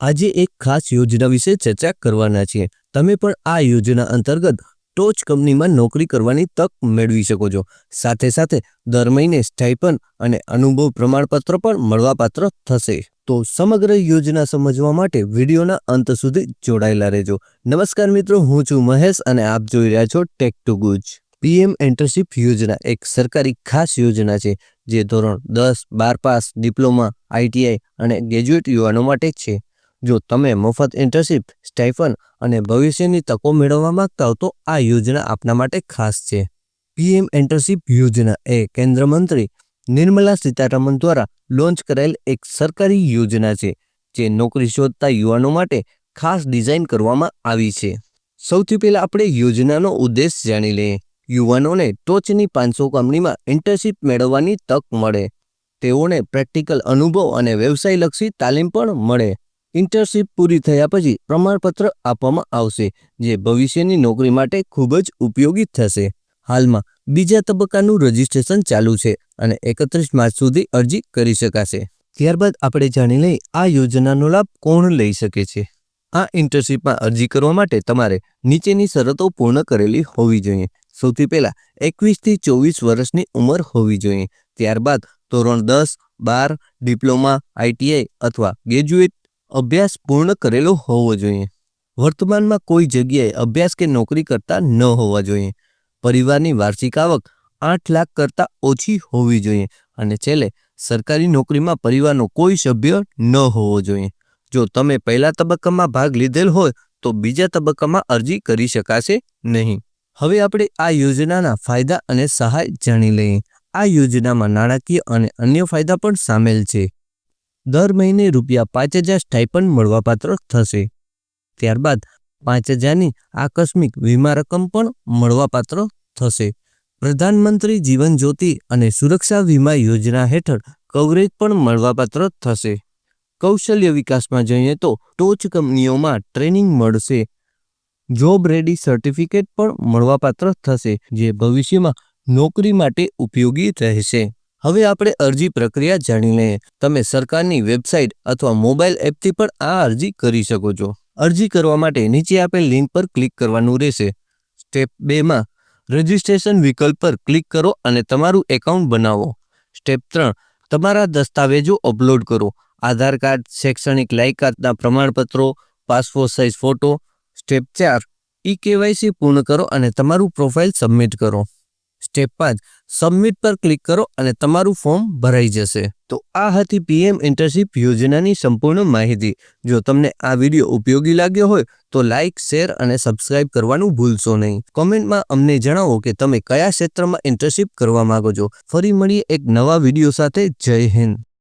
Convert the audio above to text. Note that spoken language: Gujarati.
આજે એક ખાસ યોજના વિશે ચર્ચા કરવાના છીએ. તમે પણ આ યોજના અંતર્ગત ટોચ કંપનીમાં નોકરી કરવાની તક મેળવી શકો છો. સાથે સાથે દર મહિને સ્ટાઇપન અને અનુભવ પ્રમાણપત્ર પણ મળવાપાત્ર થશે. તો સમગ્ર યોજના સમજવા માટે વિડીયોના અંત સુધી જોડાયેલા રહેજો. નમસ્કાર મિત્રો, હું છું મહેશ અને આપ જોઈ રહ્યા છો Tech to Guj PM internship યોજના એક સરકારી ખાસ યોજના છે, જે ધોરણ દસ, બાર પાસ, ડિપ્લોમા આઈટીઆઈ અને ગ્રેજ્યુએટ યુવાનો માટે છે. જો તમે મફત ઇન્ટર્નશીપ સ્ટાઇફન અને ભવિષ્યની તકો મેળવવા માંગતા હો તો આ યોજના આપના માટે ખાસ છે. પીએમ એન્ટરશિપ યોજના એ કેન્દ્ર મંત્રી નિર્મલા સીતારમણ દ્વારા લોન્ચ કરાયેલ એક સરકારી યોજના છે, જે નોકરી શોધતા યુવાનો માટે ખાસ ડિઝાઇન કરવામાં આવી છે. સૌથી પહેલાં આપણે યોજનાનો ઉદ્દેશ જાણી લઈએ. યુવાનોને ટોચની પાંચસો કંપનીમાં ઇન્ટર્નશીપ મેળવવાની તક મળે. તેઓને પ્રેક્ટિકલ અનુભવ અને વ્યવસાયલક્ષી તાલીમ પણ મળે. ઇન્ટર્નશિપ પૂરી થયા પછી પ્રમાણપત્ર આપવામાં આવશે, જે ભવિષ્યની નોકરી માટે ખૂબ જ ઉપયોગી થશે. હાલમાં બીજા તબક્કાનું રજિસ્ટ્રેશન ચાલુ છે અને એકત્રીસ માર્ચ સુધી અરજી કરી શકાશે. ત્યારબાદ આપણે જાણી લઈએ આ યોજનાનો લાભ કોણ લઈ શકે છે. આ ઇન્ટર્નશીપમાં અરજી કરવા માટે તમારે નીચેની શરતો પૂર્ણ કરેલી હોવી જોઈએ. સૌથી પહેલાં એકવીસથી ચોવીસ વર્ષની ઉંમર હોવી જોઈએ. ત્યારબાદ ધોરણ દસ, બાર, ડિપ્લોમા આઈટીઆઈ અથવા ગ્રેજ્યુએટ અભ્યાસ પૂર્ણ કરેલો હોવો જોઈએ. વર્તમાનમાં કોઈ જગ્યાએ અભ્યાસ કે નોકરી કરતા ન હોવા જોઈએ. પરિવારની વાર્ષિક આવક આઠ લાખ કરતાં ઓછી હોવી જોઈએ અને છેલ્લે સરકારી નોકરીમાં પરિવારનો કોઈ સભ્ય ન હોવો જોઈએ. જો તમે પહેલા તબક્કામાં ભાગ લીધેલ હોય તો બીજા તબક્કામાં અરજી કરી શકાશે નહીં. હવે આપણે આ યોજનાના ફાયદા અને સહાય જાણી લઈએ. આ યોજનામાં નાણાકીય અને અન્ય ફાયદા પણ સામેલ છે. દર મહિને રૂપિયા પાંચ હજાર સ્ટાઇપન્ડ મળવાપાત્ર થશે. ત્યારબાદ પાંચ હજારની આકસ્મિક વીમા રકમ પણ મળવાપાત્ર થશે. પ્રધાનમંત્રી જીવન જ્યોતિ અને સુરક્ષા વીમા યોજના હેઠળ કવરેજ પણ મળવાપાત્ર થશે. કૌશલ્ય વિકાસમાં જઈએ તો ટોચ કંપનીઓમાં ટ્રેનિંગ મળશે. જોબ રેડી સર્ટિફિકેટ પણ મળવાપાત્ર થશે, જે ભવિષ્યમાં નોકરી માટે ઉપયોગી રહેશે. હવે આપણે અરજી પ્રક્રિયા જાણી લઈએ તમે સરકારની વેબસાઇટ અથવા મોબાઈલ એપથી પણ આ અરજી કરી શકો છો. અરજી કરવા માટે નીચે આપેલ લિંક પર ક્લિક કરવાનું રહેશે. સ્ટેપ બેમાં રજિસ્ટ્રેશન વિકલ્પ પર ક્લિક કરો અને તમારું એકાઉન્ટ બનાવો. સ્ટેપ ત્રણ, તમારા દસ્તાવેજો અપલોડ કરો. આધાર કાર્ડ, શૈક્ષણિક લાયકાતના પ્રમાણપત્રો, પાસપોર્ટ સાઇઝ ફોટો. સ્ટેપ ચાર, ઈ કેવાયસી પૂર્ણ કરો અને તમારું પ્રોફાઇલ સબમિટ કરો. સ્ટેપ પાંચ, સબમિટ પર ક્લિક કરો અને તમારું ફોર્મ ભરાઈ જશે. તો આ હતી પીએમ ઇન્ટર્નશીપ યોજનાની સંપૂર્ણ માહિતી. જો તમને આ વીડિયો ઉપયોગી લાગ્યો હોય, તો લાઇક શેર અને સબસ્ક્રાઇબ કરવાનું ભૂલશો નહીં. કોમેન્ટમાં અમને જણાવો કે તમે કયા ક્ષેત્રમાં ઇન્ટર્નશીપ કરવા માંગો છો. ફરી મળીએ એક નવા વીડિયો સાથે. જય હિન્દ.